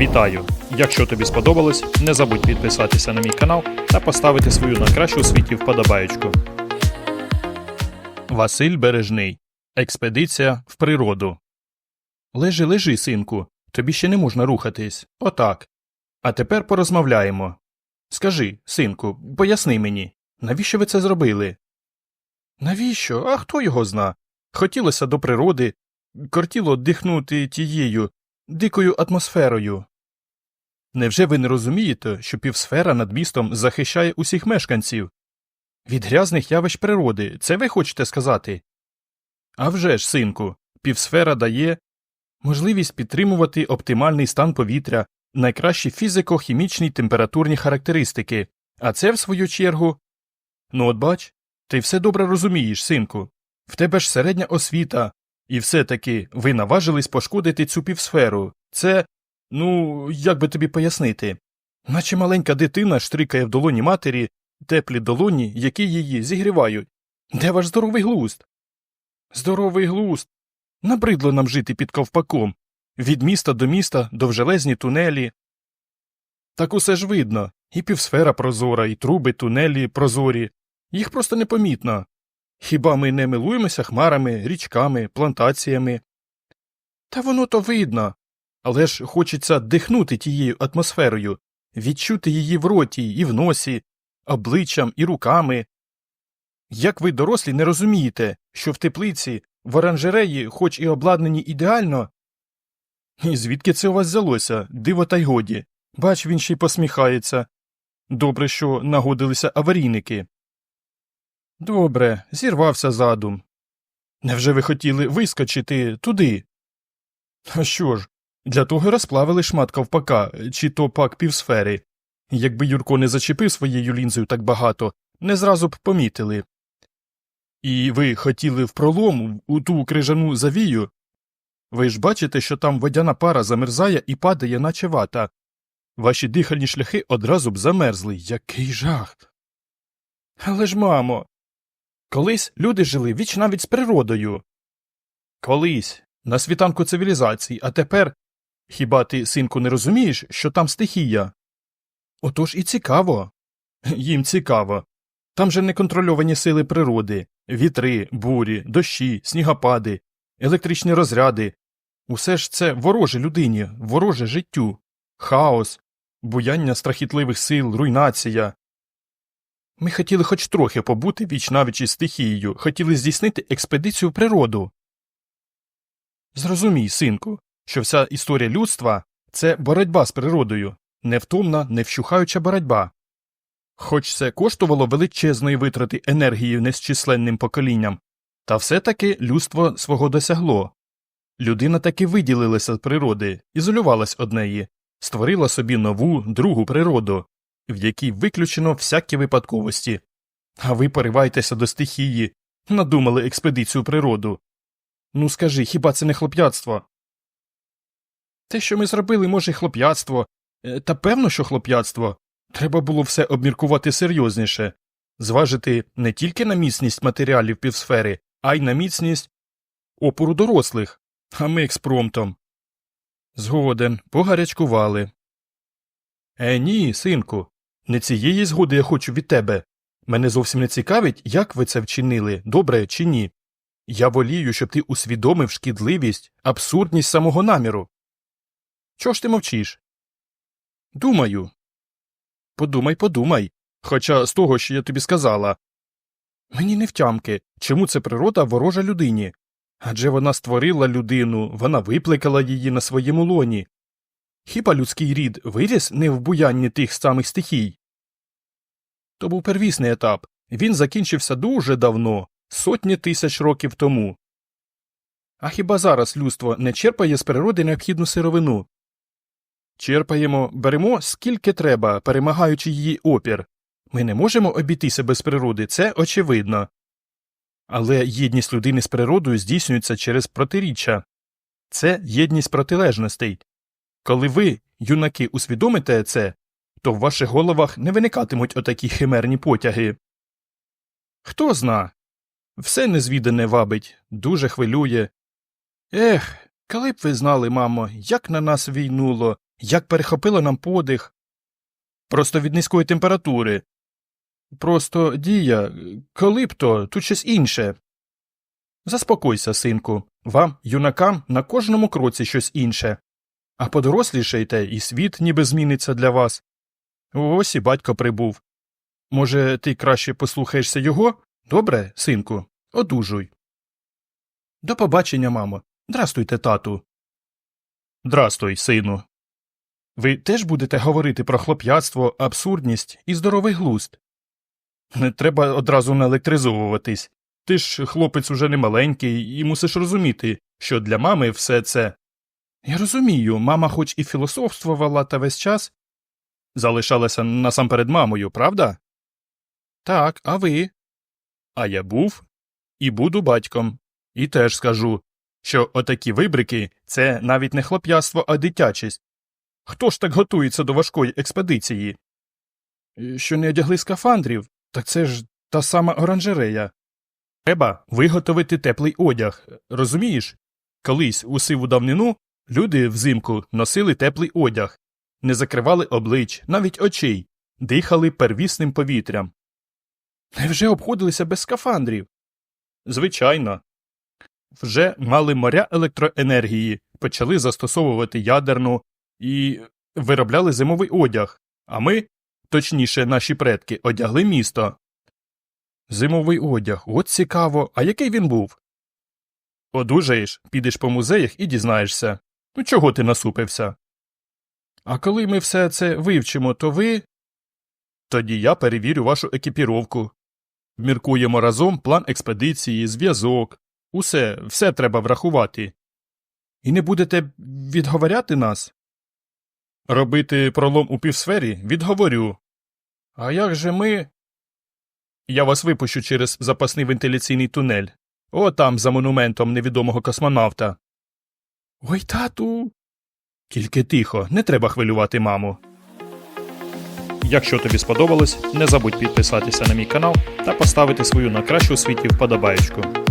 Вітаю! Якщо тобі сподобалось, не забудь підписатися на мій канал та поставити свою на кращу у світі вподобаєчку. Василь Бережний. Експедиція в природу. Лежи, лежи, синку. Тобі ще не можна рухатись. Отак. А тепер порозмовляємо. Скажи, синку, поясни мені, навіщо ви це зробили? Навіщо? А хто його зна? Хотілося до природи, кортіло дихнути тією дикою атмосферою. Невже ви не розумієте, що півсфера над містом захищає усіх мешканців? Від грязних явищ природи, це ви хочете сказати? А вже ж, синку, півсфера дає можливість підтримувати оптимальний стан повітря, найкращі фізико-хімічні температурні характеристики, а це, в свою чергу. Ну, от бач, ти все добре розумієш, синку. В тебе ж середня освіта, і все таки ви наважились пошкодити цю півсферу. Це, ну, як би тобі пояснити, наче маленька дитина штрикає в долоні матері теплі долоні, які її зігрівають. Де ваш здоровий глузд? Здоровий глузд. Набридло нам жити під ковпаком. Від міста до міста довжелезні тунелі. Так усе ж видно. І півсфера прозора, і труби, тунелі прозорі. Їх просто непомітно. Хіба ми не милуємося хмарами, річками, плантаціями? Та воно то видно. Але ж хочеться дихнути тією атмосферою, відчути її в роті і в носі, обличчям і руками. Як ви, дорослі, не розумієте, що в теплиці, в оранжереї, хоч і обладнані ідеально. І звідки це у вас взялося, диво та й годі. Бач, він ще й посміхається. Добре, що нагодилися аварійники. Добре, зірвався задум. Невже ви хотіли вискочити туди? А що ж, для того розплавили шмат ковпака, чи то пак півсфери. Якби Юрко не зачепив своєю лінзою так багато, не зразу б помітили. І ви хотіли в пролом у ту крижану завію? Ви ж бачите, що там водяна пара замерзає і падає, наче вата. Ваші дихальні шляхи одразу б замерзли. Який жах. Але ж, мамо. Колись люди жили віч навіть з природою. Колись, на світанку цивілізації, а тепер. Хіба ти, синку, не розумієш, що там стихія? Отож і цікаво. Їм цікаво. Там же неконтрольовані сили природи, вітри, бурі, дощі, снігопади, електричні розряди. Усе ж це вороже людині, вороже життю, хаос, буяння страхітливих сил, руйнація. Ми хотіли хоч трохи побути віч навіч із стихією, хотіли здійснити експедицію в природу. Зрозумій, синку, що вся історія людства це боротьба з природою, невтомна, невщухаюча боротьба. Хоч це коштувало величезної витрати енергії незчисленним поколінням, та все таки людство свого досягло. Людина таки виділилася з природи, ізолювалась од неї, створила собі нову, другу природу, в якій виключено всякі випадковості. А ви пориваєтеся до стихії, надумали експедицію природу. Ну скажи, хіба це не хлоп'ятство? Те, що ми зробили, може, хлоп'ятство, Е, та певно, що хлоп'ятство. Треба було все обміркувати серйозніше, зважити не тільки на міцність матеріалів півсфери, а й на міцність опору дорослих, а ми експромтом. Згоден, погарячкували. Е, ні, синку, не цієї згоди я хочу від тебе. Мене зовсім не цікавить, як ви це вчинили, добре чи ні. Я волію, щоб ти усвідомив шкідливість, абсурдність самого наміру. Чого ж ти мовчиш? Думаю. Подумай, подумай. Хоча з того, що я тобі сказала. Мені не втямки, чому це природа ворожа людині. Адже вона створила людину, вона викликала її на своєму лоні. Хіба людський рід виріс не в буянні тих самих стихій? То був первісний етап. Він закінчився дуже давно, сотні тисяч років тому. А хіба зараз людство не черпає з природи необхідну сировину? Черпаємо, беремо скільки треба, перемагаючи її опір. Ми не можемо обійтися без природи, це очевидно. Але єдність людини з природою здійснюється через протиріччя це єдність протилежностей. Коли ви, юнаки, усвідомите це, то в ваших головах не виникатимуть отакі химерні потяги. Хто зна? Все незвідане вабить, дуже хвилює. Ех, Коли б ви знали, мамо, як на нас війнуло, як перехопило нам подих. Просто від низької температури. Просто, Дія, коли б то, тут щось інше. Заспокойся, синку. Вам, юнакам, на кожному кроці щось інше. А подорослішайте, і світ ніби зміниться для вас. Ось і батько прибув. Може, ти краще послухаєшся його? Добре, синку, одужуй. До побачення, мамо. Здрастуйте, тату. Здрастуй, сину. Ви теж будете говорити про хлоп'ятство, абсурдність і здоровий глузд. Не треба одразу наелектризовуватись. Ти ж хлопець уже не маленький і мусиш розуміти, що для мами все це. Я розумію, мама хоч і філософствувала та весь час. Залишалася насамперед мамою, правда? Так, а ви? А я був і буду батьком. І теж скажу, що отакі вибрики це навіть не хлоп'яство, а дитячість. Хто ж так готується до важкої експедиції? Е, Що не одягли скафандрів, так це ж та сама оранжерея. Треба виготовити теплий одяг. Розумієш? Колись у сиву давнину люди взимку носили теплий одяг, не закривали облич, навіть очей, дихали первісним повітрям. Невже обходилися без скафандрів? Звичайно. Вже мали моря електроенергії, почали застосовувати ядерну і виробляли зимовий одяг, а ми, точніше, наші предки, одягли місто. Зимовий одяг, от цікаво, а який він був? Одужаєш, підеш по музеях і дізнаєшся. Ну чого ти насупився? А коли ми все це вивчимо, то ви. Тоді я перевірю вашу екіпіровку. Міркуємо разом план експедиції, зв'язок. Усе, все треба врахувати. І не будете відговоряти нас? Робити пролом у півсфері відговорю. А як же ми. Я вас випущу через запасний вентиляційний тунель. О, там, за монументом невідомого космонавта. Ой, тату. Тільки тихо, не треба хвилювати маму. Якщо тобі сподобалось, не забудь підписатися на мій канал та поставити свою на кращу у світі вподобаєчку.